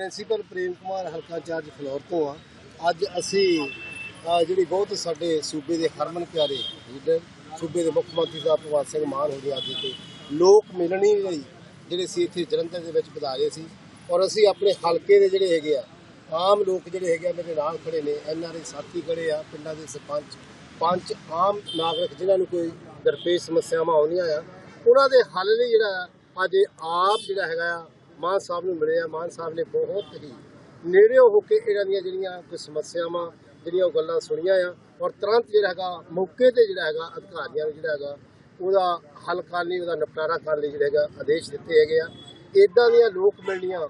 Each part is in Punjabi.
ਪ੍ਰਿੰਸੀਪਲ ਪ੍ਰੇਮ ਕੁਮਾਰ ਹਲਕਾ ਚਾਰਜ ਫਲੋਰ ਤੋਂ ਆ। ਅੱਜ ਅਸੀਂ ਜਿਹੜੀ ਬਹੁਤ ਸਾਡੇ ਸੂਬੇ ਦੇ ਹਰਮਨ ਪਿਆਰੇ ਲੀਡਰ ਸੂਬੇ ਦੇ ਮੁੱਖ ਮੰਤਰੀ ਸਾਹਿਬ ਭਗਵੰਤ ਸਿੰਘ ਮਾਨ ਹੋਣੀ ਅੱਜ ਤੇ ਲੋਕ ਮਿਲਣੀ ਲਈ ਜਿਹੜੇ ਸੀ ਇੱਥੇ ਜਲੰਧਰ ਦੇ ਵਿੱਚ ਵਧਾਰੇ ਸੀ। ਔਰ ਅਸੀਂ ਆਪਣੇ ਹਲਕੇ ਦੇ ਜਿਹੜੇ ਹੈਗੇ ਆ ਆਮ ਲੋਕ ਜਿਹੜੇ ਹੈਗੇ ਆ ਮੇਰੇ ਨਾਲ ਖੜੇ ਨੇ ਐਨਆਰਆਈ ਸਾਥੀ ਖੜੇ ਆ ਪਿੰਡਾਂ ਦੇ ਸਰਪੰਚ ਪੰਚ ਆਮ ਨਾਗਰਿਕ ਜਿਨ੍ਹਾਂ ਨੂੰ ਕੋਈ ਦਰਪੇਸ਼ ਸਮੱਸਿਆਵਾਂ ਆਉਂਦੀਆਂ ਆ ਉਹਨਾਂ ਦੇ ਹੱਲ ਲਈ ਜਿਹੜਾ ਆ, ਅੱਜ ਆਪ ਜਿਹੜਾ ਹੈਗਾ ਆ ਮਾਨ ਸਾਹਿਬ ਨੂੰ ਮਿਲੇ ਆ। ਮਾਨ ਸਾਹਿਬ ਨੇ ਬਹੁਤ ਹੀ ਨੇੜੇ ਹੋ ਕੇ ਇਹਨਾਂ ਦੀਆਂ ਜਿਹੜੀਆਂ ਕੋਈ ਸਮੱਸਿਆਵਾਂ ਜਿਹੜੀਆਂ ਉਹ ਗੱਲਾਂ ਸੁਣੀਆਂ ਆ ਔਰ ਤੁਰੰਤ ਜਿਹੜਾ ਹੈਗਾ, ਮੌਕੇ ਤੇ ਜਿਹੜਾ ਹੈਗਾ, ਅਧਿਕਾਰੀਆਂ ਨੂੰ ਜਿਹੜਾ ਹੈਗਾ, ਉਹਦਾ ਹੱਲ ਕਰਨ ਲਈ, ਉਹਦਾ ਨਿਪਟਾਰਾ ਕਰਨ ਲਈ ਜਿਹੜਾ ਹੈਗਾ, ਆਦੇਸ਼ ਦਿੱਤੇ ਹੈਗੇ ਆ। ਇਦਾਂ ਦੀਆਂ ਲੋਕ ਮਿਲਣੀਆਂ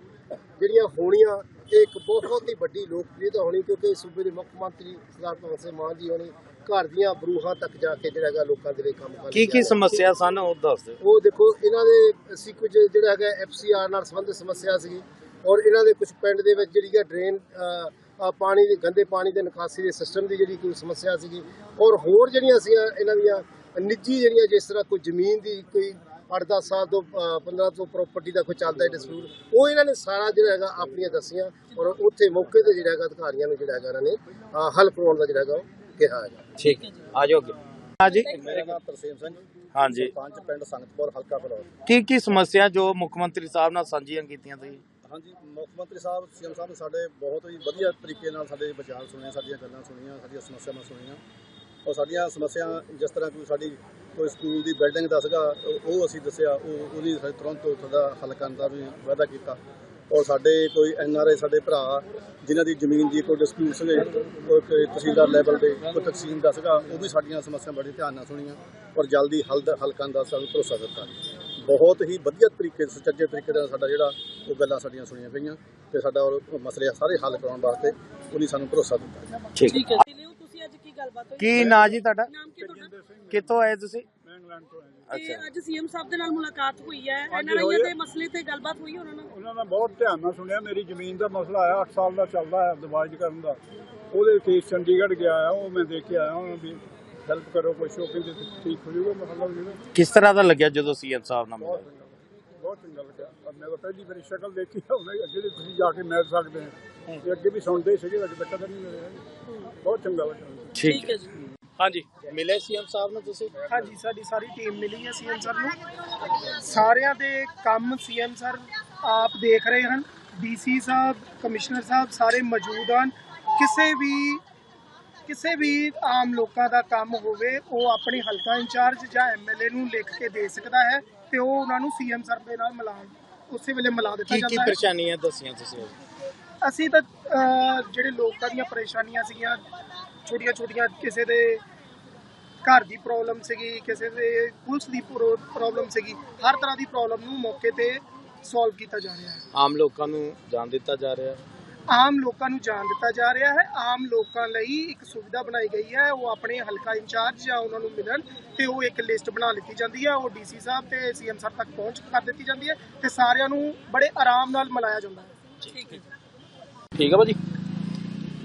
ਜਿਹੜੀਆਂ ਹੋਣੀਆਂ, ਇਹ ਇੱਕ ਬਹੁਤ ਹੀ ਵੱਡੀ ਲੋਕਪ੍ਰਿਯਤਾ ਹੋਣੀ ਕਿਉਂਕਿ ਸੂਬੇ ਦੇ ਮੁੱਖ ਮੰਤਰੀ ਸਰਦਾਰ ਭਗਵੰਤ ਸਿੰਘ ਮਾਨ ਜੀ ਹੋਣੀ ਘਰ ਦੀਆਂ ਬਰੂਹਾਂ ਤੱਕ ਜਾ ਕੇ ਜਿਹੜਾ ਹੈਗਾ ਲੋਕਾਂ ਦੇ ਲਈ ਕੰਮ ਕਰਨ ਕੀ ਕੀ ਸਮੱਸਿਆ ਸਨ ਉਹ ਦੱਸ ਦਿਓ। ਉਹ ਦੇਖੋ ਇਹਨਾਂ ਦੇ ਅਸੀਂ ਕੁਝ ਜਿਹੜਾ ਹੈਗਾ ਐਫਸੀਆਰ ਨਾਲ ਸੰਬੰਧਿਤ ਸਮੱਸਿਆ ਸੀ ਔਰ ਇਹਨਾਂ ਦੇ ਕੁਝ ਪਿੰਡ ਦੇ ਵਿੱਚ ਜਿਹੜੀ ਹੈ ਡਰੇਨ ਪਾਣੀ ਦੇ ਗੰਦੇ ਪਾਣੀ ਦੇ ਨਿਕਾਸੀ ਦੇ ਸਿਸਟਮ ਦੀ ਜਿਹੜੀ ਕੋਈ ਸਮੱਸਿਆ ਸੀਗੀ ਔਰ ਹੋਰ ਜਿਹੜੀਆਂ ਸੀ ਇਹਨਾਂ ਦੀਆਂ ਨਿੱਜੀ ਜਿਹੜੀਆਂ ਜਿਸ ਤਰ੍ਹਾਂ ਕੋਈ ਜ਼ਮੀਨ ਦੀ ਕੋਈ 8-10 ਸਾਲ ਤੋਂ ਅ, 15 ਤੋਂ ਪ੍ਰਾਪਰਟੀ ਦਾ ਕੋਈ ਚੱਲਦਾ ਹੈ ਡਿਸਪਿਊਟ ਉਹ ਇਹਨਾਂ ਨੇ ਸਾਰਾ ਜਿਹੜਾ ਹੈਗਾ ਆਪਣੀਆਂ ਦੱਸੀਆਂ ਔਰ ਉੱਥੇ ਮੌਕੇ ਤੇ ਜਿਹੜਾ ਹੈਗਾ ਅਧਿਕਾਰੀਆਂ ਨੂੰ ਜਿਹੜਾ ਹੈਗਾ ਇਹਨਾਂ ਨੇ ਹੱਲ ਕਰਵਾਉਣ ਦਾ ਜਿਹੜਾ ਹੈਗਾ ਕਿਹਾ ਹੈਗਾ ਠੀਕ ਆ ਜਾਓ ਅੱਗੇ। ਹਾਂਜੀ ਮੇਰਾ ਨਾਮ ਤਰਸੇਮ ਸਿੰਘ। ਹਾਂਜੀ ਪੰਜ ਪਿੰਡ ਸੰਗਤਪੁਰ ਹਲਕਾ ਫਲੋਰ ਕੀ ਕੀ ਸਮੱਸਿਆ ਜੋ ਮੁੱਖ ਮੰਤਰੀ ਸਾਹਿਬ ਨਾਲ ਸਾਂਝੀਆਂ ਕੀਤੀਆਂ ਤੁਸੀਂ? ਹਾਂਜੀ ਮੁੱਖ ਮੰਤਰੀ ਸਾਹਿਬ ਸੀਐਮ ਸਾਹਿਬ ਨੇ ਸਾਡੇ ਬਹੁਤ ਹੀ ਵਧੀਆ ਤਰੀਕੇ ਨਾਲ ਸਾਡੇ ਵਿਚਾਰ ਸੁਣੇ ਸਾਡੀਆਂ ਗੱਲਾਂ ਸੁਣੀਆਂ ਸਾਡੀਆਂ ਸਮੱਸਿਆਵਾਂ ਸੁਣੀਆਂ। ਔਰ ਸਾਡੀਆਂ ਸਮੱਸਿਆ ਜਿਸ ਤਰ੍ਹਾਂ ਕੋਈ ਸਾਡੀ ਕੋਈ ਸਕੂਲ ਦੀ ਬਿਲਡਿੰਗ ਦਾ ਸੀਗਾ ਉਹ- ਅਸੀਂ ਦੱਸਿਆ ਉਹ ਉਹਦੀ ਸਾਡੇ ਤੁਰੰਤ ਉਹਦਾ ਹੱਲ ਕਰਨ ਦਾ ਵੀ ਵਾਅਦਾ ਕੀਤਾ। ਔਰ ਸਾਡੇ ਕੋਈ ਐਨਆਰਆਈ ਸਾਡੇ ਭਰਾ ਜਿਨ੍ਹਾਂ ਦੀ ਜ਼ਮੀਨ ਦੀ ਕੋਈ ਡਿਸਪਿਊਟ ਸੀਗੇ ਕੋਈ ਤਹਿਸੀਲਦਾਰ ਲੈਵਲ ਤੇ ਕੋਈ ਤਕਸੀਮ ਦਾ ਸੀਗਾ ਉਹ ਵੀ ਸਾਡੀਆਂ ਸਮੱਸਿਆ ਬੜੀ ਧਿਆਨ ਨਾਲ ਸੁਣੀਆਂ ਔਰ ਜਲਦੀ ਹੱਲ ਦਾ ਹੱਲ ਕਰਨ ਦਾ ਸਾਨੂੰ ਭਰੋਸਾ ਦਿੱਤਾ। ਬਹੁਤ ਹੀ ਵਧੀਆ ਤਰੀਕੇ ਸੁਚੱਜੇ ਤਰੀਕੇ ਨਾਲ ਸਾਡਾ ਜਿਹੜਾ ਉਹ ਗੱਲਾਂ ਸਾਡੀਆਂ ਸੁਣੀਆਂ ਗਈਆਂ ਤੇ ਸਾਡਾ ਉਹ ਮਸਲੇ ਸਾਰੇ ਹੱਲ ਕਰਾਉਣ ਵਾਸਤੇ ਉਹਨੇ ਸਾਨੂੰ ਭਰੋਸਾ ਦਿੱਤਾ। ਠੀਕ। ਹੈ। ਲਿਓ ਤੁਸੀਂ ਅੱਜ ਕੀ ਗੱਲਬਾਤ ਹੋਈ? ਕੀ ਨਾਂ ਜੀ ਤੁਹਾਡਾ? ਨਾਮ ਕੀ ਤੁਹਾਡਾ? ਕਿੱਥੋਂ ਆਏ ਤੁਸੀਂ? ਤੇ ਅੱਜ ਸੀਐਮ ਸਾਹਿਬ ਦੇ ਨਾਲ ਮੁਲਾਕਾਤ ਹੋਈ ਹੈ ਹਾਂਜੀ, ਐਨਆਰਆਈ ਹੋਈ ਹੈ। ਦੇ ਮਸਲੇ ਤੇ ਗੱਲਬਾਤ ਹੋਈ ਉਹਨਾਂ ਨਾਲ? ਉਹਨਾਂ ਨੇ ਬਹੁਤ ਧਿਆਨ ਨਾਲ ਸੁਣਿਆ ਮੇਰੀ ਜ਼ਮੀਨ ਦਾ ਮਸਲਾ ਆਇਆ 8 ਸਾਲ ਦਾ ਚੱਲਦਾ ਹੈ ਦਿਵਾਜ ਕਰਨ ਦਾ। ਉਹਦੇ ਕੇਸ ਚੰਡੀਗੜ੍ਹ ਗਿਆ ਆ ਉਹ ਮੈਂ ਦੇਖ ਕੇ ਆਇਆ ਉਹਨਾਂ ਵੀ ਹੈਲਪ ਕਰੋ ਕੋਈ ਸ਼ੋਪਿੰਗ ਦੇ ਠੀਕ ਹੋ ਜਾਊਗਾ ਮਤਲਬ ਜਿਹੜਾ ਕਿਸ ਤਰ੍ਹਾਂ ਦਾ ਲੱਗਿਆ ਜਦੋਂ ਸੀਐਮ ਸਾਹਿਬ ਨਾਲ ਮਿਲੇ ਬਹੁਤ ਚੰਗਾ ਲੱਗਿਆ। ਮੈਂ ਤਾਂ ਪਹਿਲੀ ਵਾਰੀ ਸ਼ਕਲ ਦੇਖੀ ਹੈ ਉਹਨੇ ਅੱਗੇ ਵੀ ਤੁਸੀਂ ਜਾ ਕੇ ਮਿਲ ਸਕਦੇ ਹੋ। ਇਹ ਅੱਗੇ ਵੀ ਸੁਣਦੇ ਸੀਗੇ ਅੱਜ ਤੱਕ ਤਾਂ ਨਹੀਂ ਮਿਲੇ। ਬਹੁਤ ਚੰਗਾ ਲੱਗਾ ਠੀਕ ਹੈ ਜੀ। ਹਾਂਜੀ। ਮਿਲੇ ਸੀਐਮ ਸਾਹਿਬ ਨੂੰ ਤੁਸੀਂ? ਹਾਂਜੀ ਸਾਡੀ ਸਾਰੀ ਟੀਮ ਮਿਲੀ ਹੈ ਸੀਐਮ ਸਰ ਨੂੰ। ਸਾਰਿਆਂ ਦੇ ਕੰਮ ਸੀਐਮ ਸਰ ਆਪ ਦੇਖ ਰਹੇ ਹਨ। ਡੀਸੀ ਸਾਹਿਬ ਕਮਿਸ਼ਨਰ ਸਾਹਿਬ ਸਾਰੇ ਮੌਜੂਦ ਹਨ। ਕਿਸੇ ਵੀ ਕਿਸੇ ਵੀ ਆਮ ਲੋਕਾਂ ਦਾ ਕੰਮ ਹੋਵੇ ਉਹ ਆਪਣੀ ਹਲਕਾ ਇੰਚਾਰਜ ਜਾਂ ਐਮਐਲਏ ਨੂੰ ਲਿਖ ਕੇ ਦੇ ਸਕਦਾ ਹੈ ਤੇ ਉਹ ਉਹਨਾਂ ਨੂੰ ਸੀਐਮ ਸਰ ਦੇ ਨਾਲ ਮਿਲਾ ਉਸੇ ਵੇਲੇ ਮਿਲਾ ਦਿੱਤਾ ਕੀ ਕੀ ਜਾਂਦਾ ਹੈ। ਪਰੇਸ਼ਾਨੀਆਂ ਦੱਸੀਆਂ ਤੁਸੀਂ? ਅਸੀਂ ਤਾਂ ਅਹ, ਜਿਹੜੇ ਲੋਕਾਂ ਦੀਆਂ ਪਰੇਸ਼ਾਨੀਆਂ ਸੀਗੀਆਂ ਛੋਟੀਆਂ ਛੋਟੀਆਂ ਕਿਸੇ ਦੇ ਘਰ ਦੀ ਪ੍ਰੋਬਲਮ ਸੀਗੀ ਕਿਸੇ ਦੇ ਪੁਲਿਸ ਦੀ ਪ੍ਰੋਬਲਮ ਸੀਗੀ ਹਰ ਤਰ੍ਹਾਂ ਦੀ ਪ੍ਰੋਬਲਮ ਨੂੰ ਮੌਕੇ ਤੇ ਸੋਲਵ ਕੀਤਾ ਜਾ ਰਿਹਾ ਹੈ। ਆਮ ਲੋਕਾਂ ਨੂੰ ਜਾਣ ਦਿੱਤਾ ਜਾ ਰਿਹਾ ਆਮ ਲੋਕਾਂ ਨੂੰ ਜਾਣ ਦਿੱਤਾ ਜਾ ਰਿਹਾ ਹੈ। ਆਮ ਲੋਕਾਂ ਲਈ ਇੱਕ ਸੁਵਿਧਾ ਬਣਾਈ ਗਈ ਹੈ। ਉਹ ਆਪਣੇ ਹਲਕਾ ਇੰਚਾਰਜ ਜਾਂ ਉਹਨਾਂ ਨੂੰ ਮਿਲਣ ਤੇ ਉਹ ਇੱਕ ਲਿਸਟ ਬਣਾ ਲਿੱਤੀ ਜਾਂਦੀ ਹੈ। ਉਹ ਡੀਸੀ ਸਾਹਿਬ ਤੇ ਸੀਐਮ ਸਾਹਿਬ ਤੱਕ ਪਹੁੰਚ ਕਰ ਦਿੱਤੀ ਜਾਂਦੀ ਹੈ ਤੇ ਸਾਰਿਆਂ ਨੂੰ ਬੜੇ ਆਰਾਮ ਨਾਲ ਮਿਲਾਇਆ ਜਾਂਦਾ ਹੈ। ਠੀਕ ਹੈ। ਠੀਕ ਹੈ ਭਾਜੀ।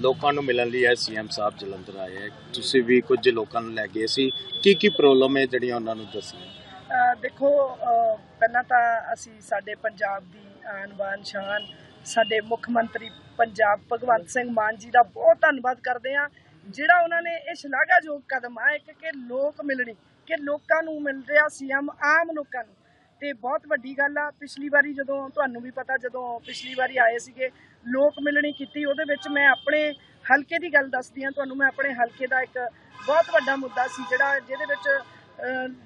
ਲੋਕਾਂ ਨੂੰ ਮਿਲਣ ਲਈ ਆਏ ਸੀਐਮ ਸਾਹਿਬ ਜਲੰਧਰ ਆਏ ਹੈ। ਤੁਸੀਂ ਵੀ ਕੁਝ ਲੋਕਾਂ ਨੂੰ ਲੈ ਗਏ ਸੀ। ਕੀ ਕੀ ਪ੍ਰੋਬਲਮ ਹੈ ਜਿਹੜੀਆਂ ਉਹਨਾਂ ਨੂੰ ਦੱਸੀਆਂ? ਦੇਖੋ ਪਹਿਲਾਂ ਤਾਂ ਅਸੀਂ ਸਾਡੇ ਪੰਜਾਬ ਦੀ ਆਨ ਬਾਨ ਸ਼ਾਨ, ਸਾਡੇ ਮੁੱਖ ਮੰਤਰੀ ਪੰਜਾਬ ਭਗਵੰਤ ਸਿੰਘ ਮਾਨ ਜੀ ਦਾ ਬਹੁਤ ਧੰਨਵਾਦ ਕਰਦੇ ਹਾਂ, ਜਿਹੜਾ ਉਹਨਾਂ ਨੇ ਇਹ ਸ਼ਲਾਘਾਯੋਗ ਕਦਮ ਆ ਇੱਕ ਕਿ ਲੋਕ ਮਿਲਣੀ, ਕਿ ਲੋਕਾਂ ਨੂੰ ਮਿਲ ਰਿਹਾ ਸੀਐਮ ਆਮ ਲੋਕਾਂ ਨੂੰ। ਤੇ ਬਹੁਤ ਵੱਡੀ ਗੱਲ ਆ, ਪਿਛਲੀ ਵਾਰੀ ਜਦੋਂ ਤੁਹਾਨੂੰ ਵੀ ਪਤਾ ਜਦੋਂ ਪਿਛਲੀ ਵਾਰੀ ਆਏ ਸੀਗੇ, ਲੋਕ ਮਿਲਣੀ ਕੀਤੀ, ਉਹਦੇ ਵਿੱਚ ਮੈਂ ਆਪਣੇ ਹਲਕੇ ਦੀ ਗੱਲ ਦੱਸਦੀ ਹਾਂ, ਤੁਹਾਨੂੰ ਮੈਂ ਆਪਣੇ ਹਲਕੇ ਦਾ ਇੱਕ ਬਹੁਤ ਵੱਡਾ ਮੁੱਦਾ ਸੀ, ਜਿਹੜਾ ਜਿਹਦੇ ਵਿੱਚ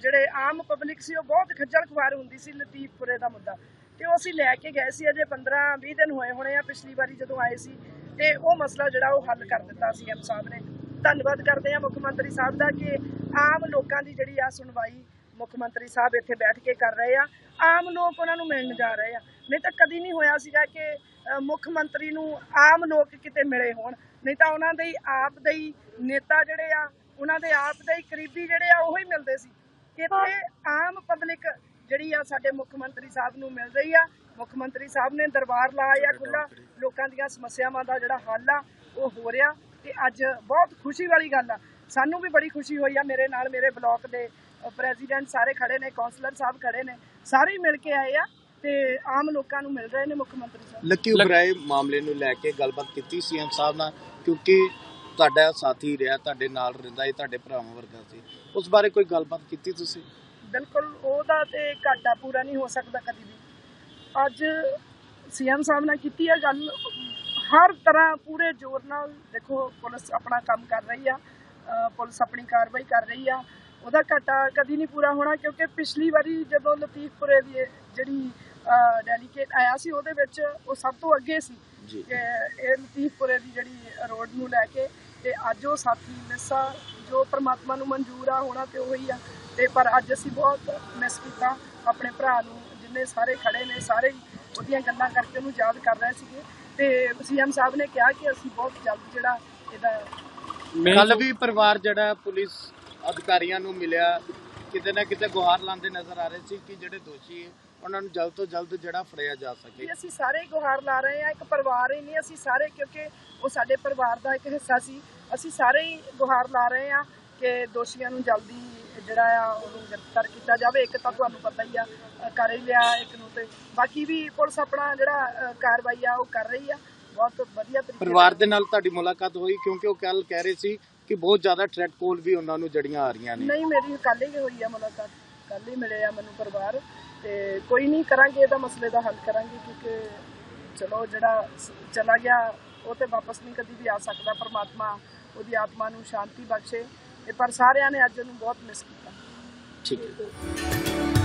ਜਿਹੜੇ ਆਮ ਪਬਲਿਕ ਸੀ, ਉਹ ਬਹੁਤ ਖੱਜਲ ਖੁਆਰ ਹੁੰਦੀ ਸੀ ਲਤੀਫਪੁਰੇ ਦਾ ਮੁੱਦਾ। ਤੇ ਉਹ ਅਸੀਂ ਲੈ ਕੇ ਗਏ ਸੀ, ਅਜੇ 15 20 ਦਿਨ ਹੋਏ ਹੋਣੇ ਆ, ਪਿਛਲੀ ਵਾਰੀ ਜਦੋਂ ਆਏ ਸੀ, ਤੇ ਉਹ ਮਸਲਾ ਜਿਹੜਾ ਉਹ ਹੱਲ ਕਰ ਦਿੱਤਾ ਸੀ ਐਮ ਸਾਹਿਬ ਨੇ। ਧੰਨਵਾਦ ਕਰਦੇ ਆ ਮੁੱਖ ਮੰਤਰੀ ਸਾਹਿਬ ਦਾ ਕਿ ਆਮ ਲੋਕਾਂ ਦੀ ਜਿਹੜੀ ਆ ਸੁਣਵਾਈ ਮੁੱਖ ਮੰਤਰੀ ਸਾਹਿਬ ਇੱਥੇ ਬੈਠ ਕੇ ਕਰ ਰਹੇ ਆ ਆਮ ਲੋਕ ਉਹਨਾਂ ਨੂੰ ਮਿਲਣ ਜਾ ਰਹੇ ਆ। ਨਹੀਂ ਤਾਂ ਕਦੀ ਨਹੀਂ ਹੋਇਆ ਸੀਗਾ ਕਿ ਮੁੱਖ ਮੰਤਰੀ ਨੂੰ ਆਮ ਲੋਕ ਕਿਤੇ ਮਿਲੇ ਹੋਣ। ਨਹੀਂ ਤਾਂ ਉਹਨਾਂ ਦੇ ਹੀ ਆਪ ਦੇ ਹੀ ਨੇਤਾ ਜਿਹੜੇ ਆ ਉਹਨਾਂ ਦੇ ਆਪ ਦੇ ਹੀ ਕਰੀਬੀ ਜਿਹੜੇ ਆ ਉਹੀ ਮਿਲਦੇ ਸੀ। ਇੱਥੇ ਆਮ ਪਬਲਿਕ ਜਿਹੜੀ ਆ ਸਾਡੇ ਮੁੱਖ ਮੰਤਰੀ ਸਾਹਿਬ ਨੂੰ ਮਿਲ ਰਹੀ ਆ। ਮੁੱਖ ਮੰਤਰੀ ਸਾਹਿਬ ਨੇ ਦਰਬਾਰ ਲਾਇਆ ਖੁੱਲਾ ਲੋਕਾਂ ਦੀਆਂ ਸਮੱਸਿਆਵਾਂ ਦਾ ਜਿਹੜਾ ਹੱਲ ਆ ਉਹ ਹੋ ਰਿਹਾ ਤੇ ਅੱਜ ਬਹੁਤ ਖੁਸ਼ੀ ਵਾਲੀ ਗੱਲ ਆ। ਸਾਨੂੰ ਵੀ ਬੜੀ ਖੁਸ਼ੀ ਹੋਈ ਆ ਮੇਰੇ ਨਾਲ ਮੇਰੇ ਬਲਾਕ ਦੇ ਪ੍ਰੈਜ਼ੀਡੈਂਟ ਸਾਰੇ ਖੜੇ ਨੇ ਕਾਉਂਸਲਰ ਸਾਹਿਬ ਖੜੇ ਨੇ ਸਾਰੇ ਹੀ ਮਿਲ ਕੇ ਆਏ ਆ ਤੇ ਆਮ ਲੋਕਾਂ ਨੂੰ ਮਿਲ ਰਹੇ ਨੇ ਮੁੱਖ ਮੰਤਰੀ ਸਾਹਿਬ। ਲੱਕੀ ਉਬਰਾਏ ਮਾਮਲੇ ਨੂੰ ਲੈ ਕੇ ਗੱਲਬਾਤ ਕੀਤੀ ਸੀਐਮ ਸਾਹਿਬ ਨਾਲ ਕਿਉਂਕਿ ਤੁਹਾਡਾ ਸਾਥੀ ਰਿਹਾ ਤੁਹਾਡੇ ਨਾਲ ਰਹਿੰਦਾ ਸੀ ਤੁਹਾਡੇ ਭਰਾਵਾਂ ਵਰਗਾ ਸੀ। ਉਸ ਬਾਰੇ ਕੋਈ ਗੱਲਬਾਤ ਕੀਤੀ ਤੁਸੀਂ? ਬਿਲਕੁਲ ਉਹਦਾ ਤੇ ਘਾਟਾ ਪੂਰਾ ਨਹੀਂ ਹੋ ਸਕਦਾ ਕਦੀ ਵੀ। ਅੱਜ ਸੀਐਮ ਸਾਹਿਬ ਨਾਲ ਕੀਤੀ ਹੈ ਗੱਲ ਹਰ ਤਰ੍ਹਾਂ ਪੂਰੇ ਜ਼ੋਰ ਨਾਲ ਦੇਖੋ ਪੁਲਿਸ ਆਪਣਾ ਕੰਮ ਕਰ ਰਹੀ ਆ ਪੁਲਿਸ ਆਪਣੀ ਕਾਰਵਾਈ ਕਰ ਰਹੀ ਆ ਉਹਦਾ ਘਾਟਾ ਕਦੀ ਨਹੀਂ ਪੂਰਾ ਹੋਣਾ ਕਿਉਂਕਿ ਪਿਛਲੀ ਵਾਰੀ ਜਦੋਂ ਲਤੀਫਪੁਰੇ ਦੀ ਜਿਹੜੀ ਡੈਲੀਗੇਟ ਆਇਆ ਸੀ ਉਹਦੇ ਵਿੱਚ ਉਹ ਸਭ ਤੋਂ ਅੱਗੇ ਸੀ ਜੀ। ਕਿ ਇਹ ਲਤੀਫਪੁਰੇ ਦੀ ਜਿਹੜੀ ਰੋਡ ਨੂੰ ਲੈ ਕੇ ਤੇ ਅੱਜ ਉਹ ਸਾਥੀ ਮਿਸਾ ਜੋ ਪ੍ਰਮਾਤਮਾ ਨੂੰ ਮਨਜ਼ੂਰ ਆ ਹੋਣਾ ਤੇ ਉਹੀ ਆ। ਤੇ ਪਰ ਅੱਜ ਅਸੀਂ ਬਹੁਤ ਮਿਸ ਕੀਤਾ ਆਪਣੇ ਭਰਾ ਨੂੰ ਜਿੰਨੇ ਸਾਰੇ ਖੜੇ ਨੇ ਸਾਰੇ ਉਹਦੀਆਂ ਗੱਲਾਂ ਕਰਕੇ ਉਹਨੂੰ ਯਾਦ ਕਰ ਰਹੇ ਸੀਗੇ। ਤੇ ਸੀਐਮ ਸਾਹਿਬ ਨੇ ਕਿਹਾ ਕਿ ਅਸੀਂ ਬਹੁਤ ਜਲਦ ਜਿਹੜਾ ਇਹਦਾ ਕੱਲ ਵੀ ਪਰਿਵਾਰ ਜਿਹੜਾ ਪੁਲਿਸ ਅਧਿਕਾਰੀਆਂ ਨੂੰ ਮਿਲਿਆ ਕਿਤੇ ਨਾ ਕਿਤੇ ਗੁਹਾਰ ਲਾਉਂਦੇ ਨਜ਼ਰ ਆ ਰਹੇ ਸੀ ਕਿ ਜਿਹੜੇ ਦੋਸ਼ੀ ਉਹਨਾਂ ਨੂੰ ਜਲਦ ਤੋਂ ਜਲਦ ਜਿਹੜਾ ਫੜਿਆ ਜਾ ਸਕੇ। ਅਸੀਂ ਸਾਰੇ ਗੁਹਾਰ ਲਾ ਰਹੇ ਹਾਂ ਇੱਕ ਪਰਿਵਾਰ ਹੀ ਨਹੀਂ ਅਸੀਂ ਸਾਰੇ ਕਿਉਂਕਿ ਉਹ ਸਾਡੇ ਪਰਿਵਾਰ ਦਾ ਇੱਕ ਹਿੱਸਾ ਸੀ। ਅਸੀਂ ਸਾਰੇ ਹੀ ਗੁਹਾਰ ਲਾ ਰਹੇ ਹਾਂ ਕਿ ਦੋਸ਼ੀਆਂ ਨੂੰ ਜਲਦੀ ਜਿਹੜਾ ਆ ਉਹਨੂੰ ਗ੍ਰਿਫਤਾਰ ਕੀਤਾ ਜਾਵੇ। ਇੱਕ ਤਾਂ ਤੁਹਾਨੂੰ ਪਤਾ ਹੀ ਆ ਅ, ਕਰ ਹੀ ਲਿਆ ਇੱਕ ਨੂੰ ਤੇ। ਬਾਕੀ ਵੀ ਪੁਲਿਸ ਆਪਣਾ ਜਿਹੜਾ ਅ, ਕਾਰਵਾਈ ਆ ਉਹ ਕਰ ਰਹੀ ਆ। ਬਹੁਤ ਵਧੀਆ ਤਰੀਕੇ ਪਰਿਵਾਰ ਦੇ ਨਾਲ ਤੁਹਾਡੀ ਮੁਲਾਕਾਤ ਹੋਈ ਕਿਉਂਕਿ ਉਹ ਕੱਲ ਕਹਿ ਰਹੇ ਸੀ ਕਿ ਬਹੁਤ ਜ਼ਿਆਦਾ ਥ੍ਰੈਟ ਕੋਲ ਵੀ ਉਹਨਾਂ ਨੂੰ ਜੜੀਆਂ ਆ ਰਹੀਆਂ ਨੇ। ਨਹੀਂ ਮੇਰੀ ਕੱਲ ਹੀ ਹੋਈ ਆ ਮੁਲਾਕਾਤ। ਕੱਲ ਹੀ ਮਿਲੇ ਆ ਮੈਨੂੰ ਪਰਿਵਾਰ। ਤੇ ਕੋਈ ਨਹੀਂ ਕਰਾਂਗੇ ਇਹਦਾ ਮਸਲੇ ਦਾ ਹੱਲ ਕਰਾਂਗੇ ਕਿਉਂਕਿ ਚਲੋ ਜਿਹੜਾ ਚਲਾ ਗਿਆ ਉਹ ਤੇ ਵਾਪਸ ਨਹੀਂ ਕਦੀ ਵੀ ਆ ਸਕਦਾ ਪਰਮਾਤਮਾ ਉਹਦੀ ਆਤਮਾ ਨੂੰ ਸ਼ਾਂਤੀ ਬਖਸ਼ੇ। ਤੇ ਪਰ ਸਾਰਿਆਂ ਨੇ ਅੱਜ ਉਹਨੂੰ ਬਹੁਤ ਮਿਸ ਕੀਤਾ। ਠੀਕ ਹੈ।